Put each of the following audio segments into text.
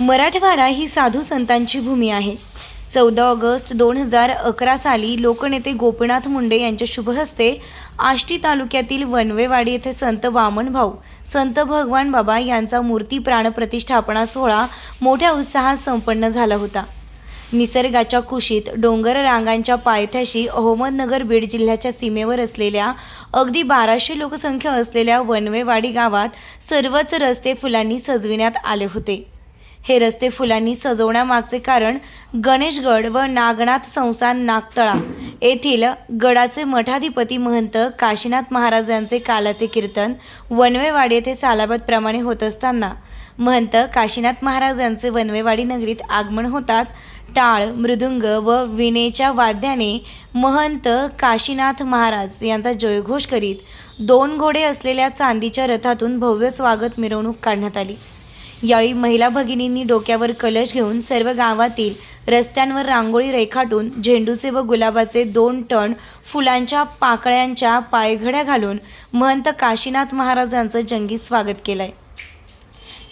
मराठवाडा ही साधू संतांची भूमी आहे. चौदा ऑगस्ट दोन हजार अकरा साली लोकनेते गोपीनाथ मुंडे यांच्या शुभहस्ते आष्टी तालुक्यातील वनवेवाडी येथे संत वामन भाऊ संत भगवान बाबा यांचा मूर्ती प्राणप्रतिष्ठापना सोहळा मोठ्या उत्साहात संपन्न झाला होता. निसर्गाच्या कुशीत डोंगर रांगांच्या पायथ्याशी अहमदनगर बीड जिल्ह्याच्या सीमेवर असलेल्या अगदी बाराशे लोकसंख्या असलेल्या वनवेवाडी गावात सर्वच रस्ते फुलांनी सजविण्यात आले होते. हे रस्ते फुलांनी सजवण्यामागचे कारण गणेशगड व नागनाथ संस्थान नागतळा. येथील गडाचे मठाधिपती महंत काशीनाथ महाराज यांचे कालाचे कीर्तन वनवेवाडी येथे सालाबादप्रमाणे होत असताना. महंत काशीनाथ महाराज यांचे वनवेवाडी नगरीत आगमन होताच टाळ मृदुंग व विणेच्या वाद्याने महंत काशीनाथ महाराज यांचा जयघोष करीत दोन घोडे असलेल्या चांदीच्या रथातून भव्य स्वागत मिरवणूक काढण्यात आली. यावेळी महिला भगिनींनी डोक्यावर कलश घेऊन सर्व गावातील रस्त्यांवर रांगोळी रेखाटून झेंडूचे व गुलाबाचे दोन टन फुलांच्या पाकळ्यांच्या पायघड्या घालून महंत काशीनाथ महाराजांचं जंगी स्वागत केलंय.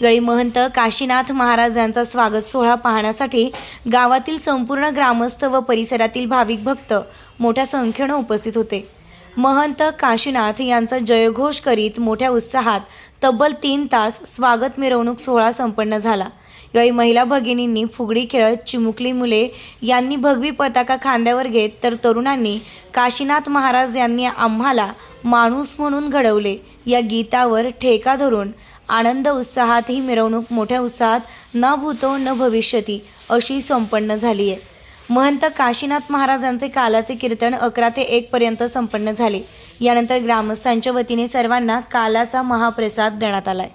यावेळी महंत काशीनाथ महाराजांचा स्वागत सोहळा पाहण्यासाठी गावातील संपूर्ण ग्रामस्थ व परिसरातील भाविक भक्त मोठ्या संख्येनं उपस्थित होते. महंत काशीनाथ यांचा जयघोष करीत मोठ्या उत्साहात तब्बल तीन तास स्वागत मिरवणूक सोहळा संपन्न झाला. यावेळी महिला भगिनींनी फुगडी खेळत चिमुकली मुले यांनी भगवी पताका खांद्यावर घेत तर तरुणांनी काशीनाथ महाराज यांनी आम्हाला माणूस म्हणून घडवले. या गीतावर ठेका धरून आनंद उत्साहात ही मिरवणूक मोठ्या उत्साहात न भूतो न भविष्यती अशी संपन्न झाली आहे महंत काशीनाथ महाराजांचे कालाचे कीर्तन अकरा ते एक पर्यंत संपन्न झाले. यानंतर ग्रामस्थांच्या वतीने सर्वांना कालाचा महाप्रसाद देण्यात आलाय.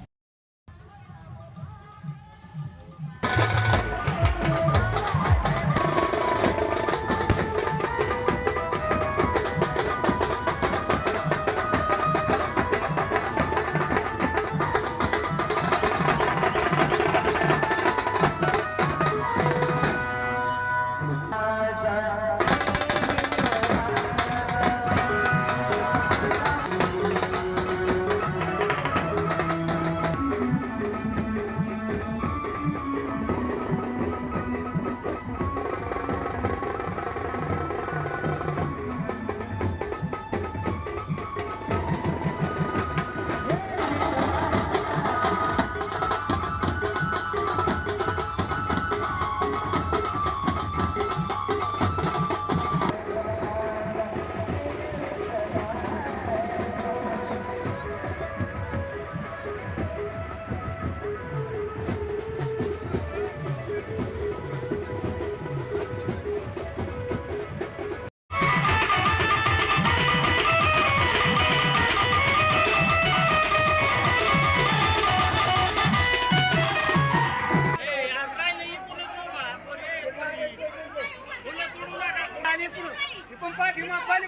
ali por e por pai de uma pai de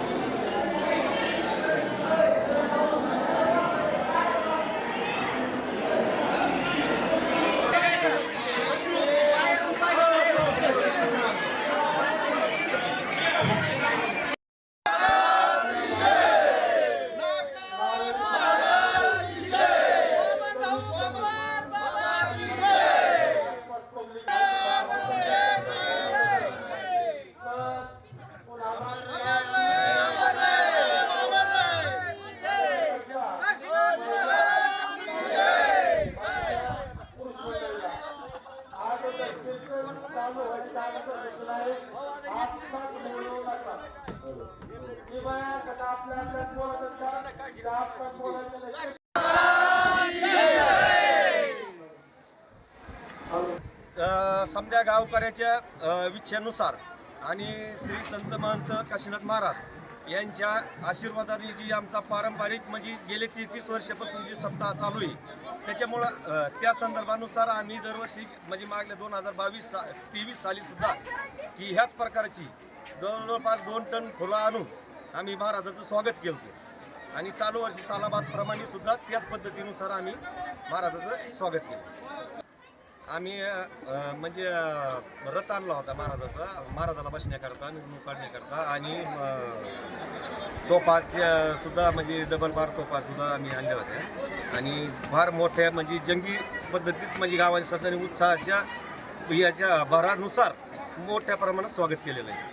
समद्या गावकऱ्याच्या इच्छेनुसार विच्छेनुसार आणि श्री संत महंत काशीनाथ महाराज यांच्या आशीर्वादाने जी आमचा पारंपरिक म्हणजे गेले तेहतीस वर्षापासून जी सप्ताह चालू आहे त्याच्यामुळं त्या संदर्भानुसार आम्ही दरवर्षी म्हणजे मागल्या दोन हजार बावीस सा तेवीस साली सुद्धा की ह्याच प्रकारची जवळपास दोन टन फुलं आणून आम्ही महाराजाचं स्वागत केलं होतं आणि चालू वर्षी सालाबादप्रमाणे सुद्धा त्याच पद्धतीनुसार आम्ही महाराजाचं स्वागत केलं. आम्ही म्हणजे रथ आणला होता महाराजाचा. महाराजाला बसण्याकरता मिरवणूक काढण्याकरता आणि तोफाच्या सुद्धा म्हणजे डबल बार तोफा सुद्धा आम्ही आणल्या होत्या आणि फार मोठ्या म्हणजे जंगी पद्धतीत म्हणजे गावाच्या सध्या उत्साहाच्या याच्या भरानुसार मोठ्या प्रमाणात स्वागत केलेलं आहे.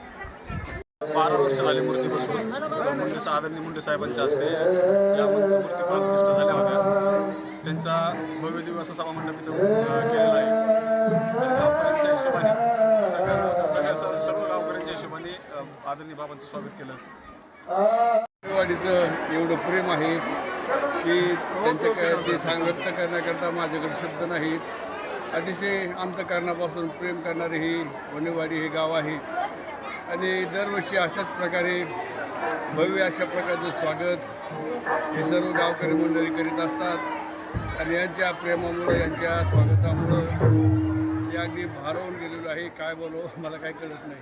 बारा वर्ष झाली मूर्ती बसून मुंडे आदरणीय मुंडे साहेबांच्या हस्ते या मूर्ती मूर्ती झाल्या होत्या. त्यांचा भव्य दिवस सभा मंडप इथं आदरणीय बाबांचं स्वागत केलं. वाडीचं एवढं प्रेम आहे की त्यांच्या ते व्यक्त करण्याकरता माझ्याकडे शब्द नाहीत. अतिशय अंतकरणापासून प्रेम करणारे ही वनेवाडी हे गाव आहे. आणि दरवर्षी अशाच प्रकारे भव्य अशा प्रकारचं स्वागत हे सर्व गावकरी मंडळी करीत असतात. आणि यांच्या प्रेमामुळं यांच्या स्वागतामुळं हे अगदी भारावून गेलेलो आहे. काय बोलावं मला काय कळत नाही.